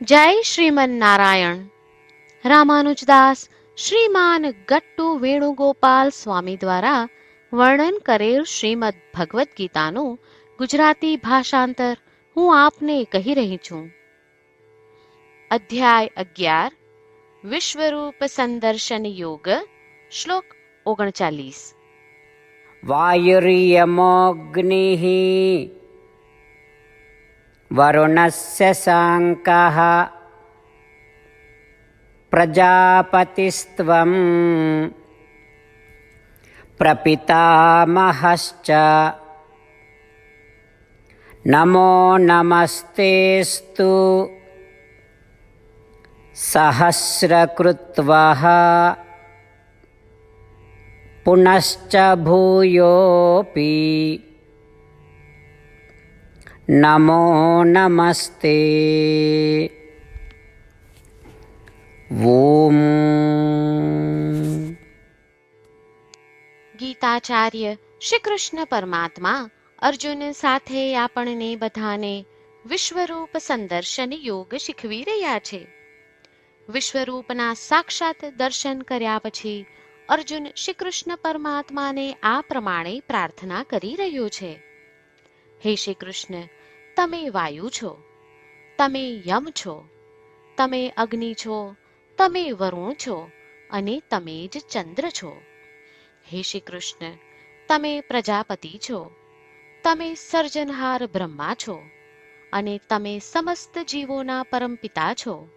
જય શ્રીમન નારાયણ રામાનુજદાસ શ્રીમાન ગટ્ટુ વેણુગોપાલ સ્વામી દ્વારા વર્ણન કરેલ શ્રીમદ ભગવદ્ ગીતાનું ગુજરાતી ભાષાંતર હું આપને કહી રહી છું. અધ્યાય અગિયાર, વિશ્વરૂપ સંદર્શન યોગ, શ્લોક ઓગણચાલીસ. વાયુર્યમોગ્નિ वरुणस्य शाङ्कः प्रजापतिस्त्वं प्रपितामहश्च। नमो नमस्तेऽस्तु। सहस्रकृत्वः। पुनश्च भूयोऽपि नमो नमस्ते ॐ ગીતાચાર્ય શ્રી કૃષ્ણ પરમાત્મા અર્જુન સાથે આપણને બધાને વિશ્વરૂપ સંદર્શન યોગ શીખવી રહ્યા છે વિશ્વરૂપના સાક્ષાત દર્શન કર્યા પછી અર્જુન શ્રી કૃષ્ણ પરમાત્માને આ પ્રમાણે પ્રાર્થના કરી રહ્યો છે હે શ્રી કૃષ્ણ તમે વાયુ છો, તમે યમ છો, તમે અગ્નિ છો, તમે વરુણ છો અને તમે જ ચંદ્ર છો. હે શ્રી કૃષ્ણ, તમે પ્રજાપતિ છો, તમે સર્જનહાર બ્રહ્મા છો અને તમે સમસ્ત જીવોના પરમપિતા છો.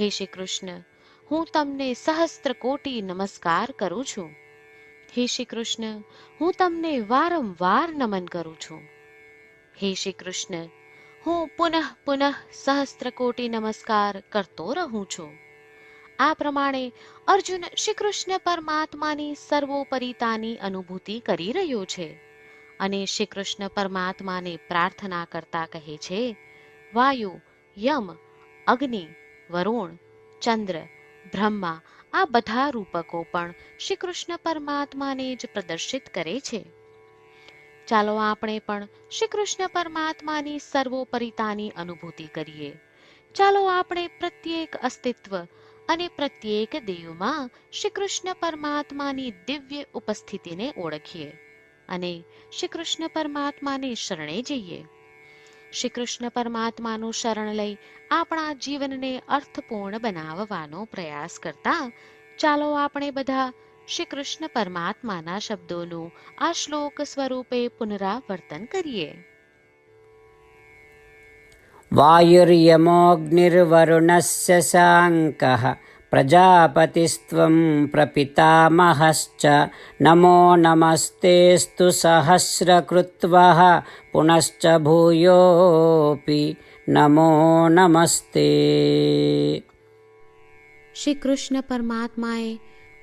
હે શ્રી કૃષ્ણ, હું તમને સહસ્ત્ર કોટી નમસ્કાર કરું છું. હે શ્રી કૃષ્ણ, હું તમને વારંવાર નમન કરું છું. હે શ્રી કૃષ્ણ હું પુનઃ પુનઃ સહસ્ત્ર કોટી નમસ્કાર કરતો રહું છું આ પ્રમાણે અર્જુન શ્રી કૃષ્ણ પરમાત્માની સર્વોપરિતાની અનુભૂતિ કરી રહ્યો છે અને શ્રી કૃષ્ણ પરમાત્માને પ્રાર્થના કરતા કહે છે વાયુ યમ અગ્નિ વરુણ ચંદ્ર બ્રહ્મા આ બધા રૂપકો પણ શ્રી કૃષ્ણ પરમાત્માને જ પ્રદર્શિત કરે છે ચાલો આપણે પણ શ્રી કૃષ્ણ પરમાત્માની સર્વોપરિતાની અનુભૂતિ કરીએ. ચાલો આપણે પ્રત્યેક અસ્તિત્વ અને પ્રત્યેક દેવમાં શ્રી કૃષ્ણ પરમાત્માની દિવ્ય ઉપસ્થિતિને ઓળખીએ અને શ્રી કૃષ્ણ પરમાત્માને શરણે જઈએ. શ્રી કૃષ્ણ પરમાત્માનું શરણ લઈ આપણા જીવનને અર્થપૂર્ણ બનાવવાનો પ્રયાસ કરતા ચાલો આપણે બધા શ્રી કૃષ્ણ પરમાત્માના શબ્દોનું આ શ્લોક સ્વરૂપે પુનરાવર્તન કરીએ वायुर्यमोऽग्निर्वरुणस्य शाङ्कः प्रजापतिस्त्वं प्रपितामहश्च नमो नमस्तेऽस्तु सहस्रकृत्वः पुनश्च भूयोऽपि नमो नमस्ते શ્રી કૃષ્ણ પરમાત્માએ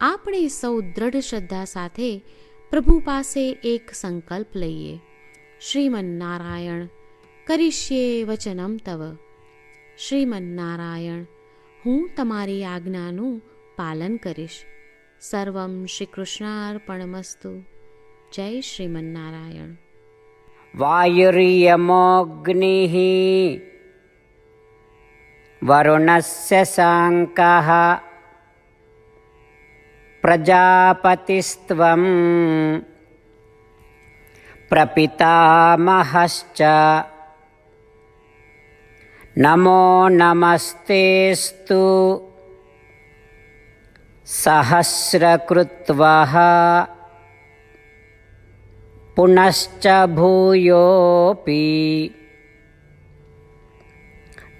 આપણે સૌ દ્રઢ શ્રદ્ધા સાથે પ્રભુ પાસે એક સંકલ્પ લઈએ. શ્રીમન્નારાયણ, કરીશ્યે વચનમ તવ. શ્રીમન્નારાયણ, હું તમારી આજ્ઞાનું પાલન કરીશ. સર્વમ શ્રી કૃષ્ણાર્પણમસ્તુ જય શ્રીમન્નારાયણ. વાયુર્યમોગ્નિ વરુણસ્ય સાંકઃ प्रजापतिस्त्वं प्रपितामहश्च। नमो नमस्तेस्तु सहस्रकृत्वः। पुनश्च भूयोऽपि।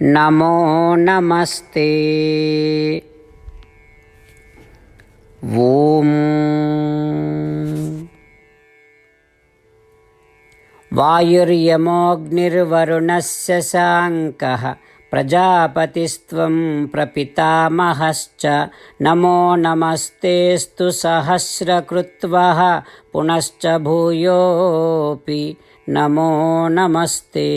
नमो नमस्ते ఓం. వాయుర్యమోగ్నిర్వరుణస్య సాంకః ప్రజాపతిస్త్వం ప్రపితామహశ్చ. నమో నమస్తేస్తు సహస్రకృత్వ పునశ్చ భూయోపి. నమో నమస్తే.